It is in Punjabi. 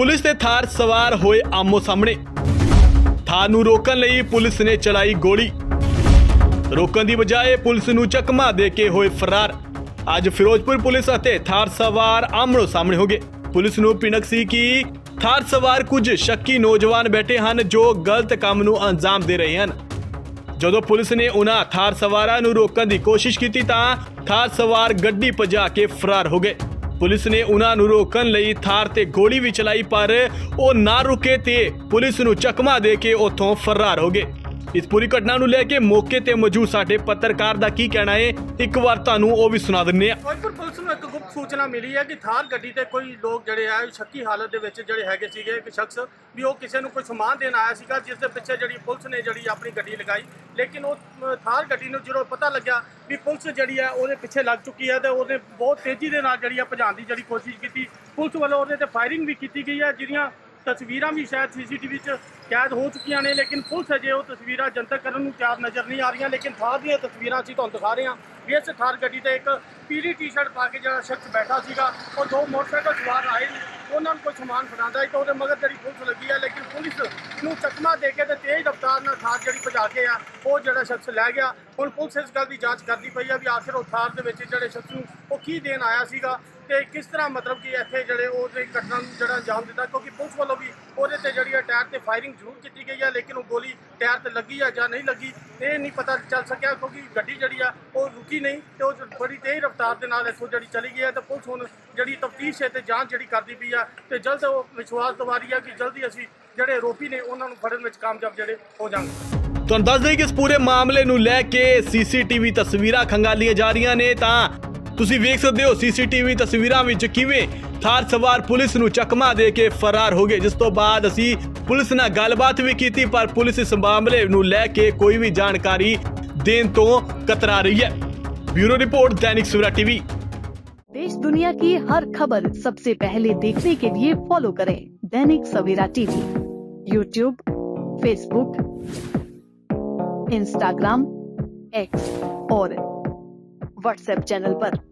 ਪੁਲਿਸ ਤੇ ਥਾਰ ਸਵਾਰ ਹੋਏ ਆਮੋ ਸਾਹਮਣੇ। ਥਾਰ ਨੂੰ ਰੋਕਣ ਲਈ ਪੁਲਿਸ ਨੇ ਚਲਾਈ ਗੋਲੀ। ਰੋਕਣ ਦੀ ਬਜਾਏ ਪੁਲਿਸ ਨੂੰ ਚਕਮਾ ਦੇ ਕੇ ਹੋਏ ਫਰਾਰ। ਅੱਜ ਫਿਰੋਜ਼ਪੁਰ ਪੁਲਿਸ ਅਤੇ ਥਾਰ ਸਵਾਰ ਆਮਣੋ ਸਾਹਮਣੇ ਹੋ ਗਏ। ਪੁਲਿਸ ਨੂੰ ਪਿਣਕ ਸੀ ਕਿ ਥਾਰ ਸਵਾਰ ਕੁਝ ਸ਼ੱਕੀ ਨੌਜਵਾਨ ਬੈਠੇ ਹਨ ਜੋ ਗਲਤ ਕੰਮ ਨੂੰ ਅੰਜਾਮ ਦੇ ਰਹੇ ਹਨ। ਜਦੋਂ ਪੁਲਿਸ ਨੇ ਉਹਨਾਂ ਥਾਰ ਸਵਾਰਾਂ ਨੂੰ ਰੋਕਣ ਦੀ ਕੋਸ਼ਿਸ਼ ਕੀਤੀ ਤਾਂ ਥਾਰ ਸਵਾਰ ਗੱਡੀ ਭਜਾ ਕੇ ਫਰਾਰ ਹੋ ਗਏ। ਪੁਲਿਸ ਨੇ ਉਹਨਾਂ ਨੂੰ ਰੋਕਣ ਲਈ ਥਾਰ ਤੇ ਗੋਲੀ ਵੀ ਚਲਾਈ, ਪਰ ਉਹ ਨਾ ਰੁਕੇ ਤੇ ਪੁਲਿਸ ਨੂੰ ਚਕਮਾ ਦੇ ਕੇ ਉੱਥੋਂ ਫਰਾਰ ਹੋ ਗਏ। ਇਸ ਪੂਰੀ ਘਟਨਾ ਨੂੰ ਲੈ ਕੇ ਮੌਕੇ ਤੇ ਮੌਜੂਦ ਸਾਡੇ ਪੱਤਰਕਾਰ ਦਾ ਕੀ ਕਹਿਣਾ ਹੈ ਇੱਕ ਵਾਰ ਤੁਹਾਨੂੰ ਉਹ ਵੀ ਸੁਣਾ ਦਿੰਨੇ ਆ ਫਿਰੋਜ਼ਪੁਰ ਪੁਲਿਸ ਨੂੰ ਇੱਕ ਗੁਪਤ ਸੂਚਨਾ ਮਿਲੀ ਹੈ ਕਿ ਥਾਰ ਗੱਡੀ ਤੇ ਕੋਈ ਲੋਕ ਜਿਹੜੇ ਆ ਸ਼ੱਕੀ ਹਾਲਤ ਦੇ ਵਿੱਚ ਜਿਹੜੇ ਹੈਗੇ ਸੀਗੇ ਇੱਕ ਸ਼ਖਸ ਵੀ ਉਹ ਕਿਸੇ ਨੂੰ ਕੋਈ ਸਮਾਨ ਦੇਣ ਆਇਆ ਸੀਗਾ ਜਿਸ ਦੇ ਪਿੱਛੇ ਜਿਹੜੀ ਪੁਲਿਸ ਨੇ ਜਿਹੜੀ ਆਪਣੀ ਗੱਡੀ ਲਗਾਈ। ਲੇਕਿਨ ਉਹ ਅ, ਥਾਰ ਗੱਡੀ ਨੂੰ ਜਦੋਂ ਪਤਾ ਲੱਗਿਆ ਵੀ ਪੁਲਿਸ ਜਿਹੜੀ ਹੈ ਉਹਦੇ ਪਿੱਛੇ ਲੱਗ ਚੁੱਕੀ ਹੈ ਤੇ ਉਹਨੇ ਬਹੁਤ ਤੇਜ਼ੀ ਦੇ ਨਾਲ ਜਿਹੜੀ ਆ ਭਜਾਉਣ ਦੀ ਜਿਹੜੀ ਕੋਸ਼ਿਸ਼ ਕੀਤੀ। ਪੁਲਿਸ ਵੱਲੋਂ ਉਹਦੇ ਤੇ ਫਾਇਰਿੰਗ ਵੀ ਕੀਤੀ ਗਈ ਹੈ ਜਿਹੜੀਆਂ ਤਸਵੀਰਾਂ ਵੀ ਸ਼ਾਇਦ ਸੀਸੀਟੀਵੀ 'ਚ ਕੈਦ ਹੋ ਚੁੱਕੀਆਂ ਨੇ, ਲੇਕਿਨ ਪੁਲਿਸ ਅਜੇ ਉਹ ਤਸਵੀਰਾਂ ਜਨਤਕ ਕਰਨ ਨੂੰ ਤਿਆਰ ਨਜ਼ਰ ਨਹੀਂ ਆ ਰਹੀਆਂ। ਲੇਕਿਨ ਥਾਰ ਦੀਆਂ ਤਸਵੀਰਾਂ ਅਸੀਂ ਤੁਹਾਨੂੰ ਦਿਖਾ ਰਹੇ ਹਾਂ। ਵੀ ਇਸ ਥਾਰ ਗੱਡੀ ਤੇ ਇੱਕ ਪੀਲੀ ਟੀ-ਸ਼ਰਟ ਪਾ ਕੇ ਜਿਹੜਾ ਸ਼ਖਸ ਬੈਠਾ ਸੀਗਾ, ਉਹ ਦੋ ਮੋਟਰਸਾਈਕਲ ਸਵਾਰ ਆਏ ਨੇ। ਉਹਨਾਂ ਨੂੰ ਕੋਈ ਸਮਾਨ ਫੜਾਉਂਦਾ ਸੀ ਤਾਂ ਉਹਦੇ ਮਗਰ ਜਿਹੜੀ ਪੁਲਿਸ ਲੱਗੀ ਹੈ ਲੇਕਿਨ ਪੁਲਿਸ ਨੂੰ ਚਕਮਾ ਦੇ ਕੇ ਤੇ ਤੇਜ਼ ਰਫ਼ਤਾਰ ਨਾਲ ਥਾਰ ਜਿਹੜੀ ਭਜਾ ਕੇ ਆ, ਉਹ ਜਿਹੜਾ ਸ਼ਖਸ ਲੈ ਗਿਆ। ਹੁਣ ਪੁਲਿਸ ਇਸ ਗੱਲ ਦੀ ਜਾਂਚ ਕਰਦੀ ਪਈ ਆ ਵੀ ਆਖਿਰ ਉਹ ਥਾਰ ਦੇ ਵਿੱਚ ਜਿਹੜੇ ਸ਼ਖਸ ਨੂੰ ਉਹ ਕੀ ਦੇਣ ਆਇਆ ਸੀਗਾ। ਤੇ ਕਿਸ ਤਰ੍ਹਾਂ ਮਤਲਬ ਕਿ ਇੱਥੇ ਜਿਹੜੇ ਉਹਦੇ ਘਟਨਾ ਨੂੰ ਜਿਹੜਾ ਅੰਜਾਮ ਦਿੱਤਾ? ਕਿਉਂਕਿ ਪੁਲਿਸ ਵੱਲੋਂ ਵੀ ਉਹਦੇ ਤੇ ਜਿਹੜੀ ਆ ਟਾਇਰ ਤੇ ਫਾਇਰਿੰਗ ਜ਼ਰੂਰ ਕੀਤੀ ਗਈ ਹੈ ਲੇਕਿਨ ਉਹ ਗੋਲੀ ਟਾਇਰ ਤੇ ਲੱਗੀ ਆ ਜਾਂ ਨਹੀਂ ਲੱਗੀ, ਇਹ ਨਹੀਂ ਪਤਾ ਚੱਲ ਸਕਿਆ ਕਿਉਂਕਿ ਗੱਡੀ ਜਿਹੜੀ ਆ, ਉਹ ਰੁਕੀ ਨਹੀਂ ਤੇ ਉਹ ਬੜੀ ਤੇਜ਼ ਰਫ਼ਤਾਰ ਦੇ ਨਾਲ ਇੱਥੋਂ ਜਿਹੜੀ ਚਲੀ ਗਈ ਹੈ ਤੇ ਪੁਲਿਸ ਹੁਣ ਜਿਹੜੀ ਤਫਤੀਸ਼ ਹੈ ਤੇ ਜਾਂਚ ਜਿਹੜੀ ਕਰਦੀ ਪਈ ਆ ਤੇ ਜਲਦ ਉਹ ਵਿਸ਼ਵਾਸ ਦਿਵਾਰੀ ਆ ਕਿ ਜਲਦੀ ਅਸੀਂ ਜਿਹੜੇ ਆਰੋਪੀ ਨੇ ਉਹਨਾਂ ਨੂੰ ਫੜਨ ਵਿੱਚ ਕਾਮਯਾਬ ਜਿਹੜੇ ਹੋ ਜਾਣਗੇ। ਤੁਹਾਨੂੰ ਦੱਸ ਦੇਈਏ ਕਿ ਇਸ ਪੂਰੇ ਮਾਮਲੇ ਨੂੰ ਲੈ ਕੇ ਸੀਸੀਟੀਵੀ ਤਸਵੀਰਾਂ ਖੰਗਾਲੀਆਂ ਜਾ ਰਹੀਆਂ ਨੇ ਤਾਂ ਤੁਸੀਂ ਵੇਖ ਸਕਦੇ ਹੋ ਸੀਸੀਟੀਵੀ ਤਸਵੀਰਾਂ ਵਿੱਚ ਕਿਵੇਂ ਥਾਰ ਸਵਾਰ ਪੁਲਿਸ ਨੂੰ ਚਕਮਾ ਦੇ ਕੇ ਫਰਾਰ ਹੋ ਗਏ, ਜਿਸ ਤੋਂ ਬਾਅਦ ਅਸੀਂ ਪੁਲਿਸ ਨਾਲ ਗੱਲਬਾਤ ਵੀ ਕੀਤੀ, ਪਰ ਪੁਲਿਸ ਇਸ ਮਾਮਲੇ ਨੂੰ ਲੈ ਕੇ ਕੋਈ ਵੀ ਜਾਣਕਾਰੀ ਦੇਣ ਤੋਂ ਕਤਰਾ ਰਹੀ ਹੈ। ब्यूरो रिपोर्ट दैनिक सवेरा टीवी देश दुनिया की हर खबर सबसे पहले देखने के लिए फॉलो करें Dainik Savera TV YouTube Facebook Instagram X और व्हाट्सएप चैनल पर।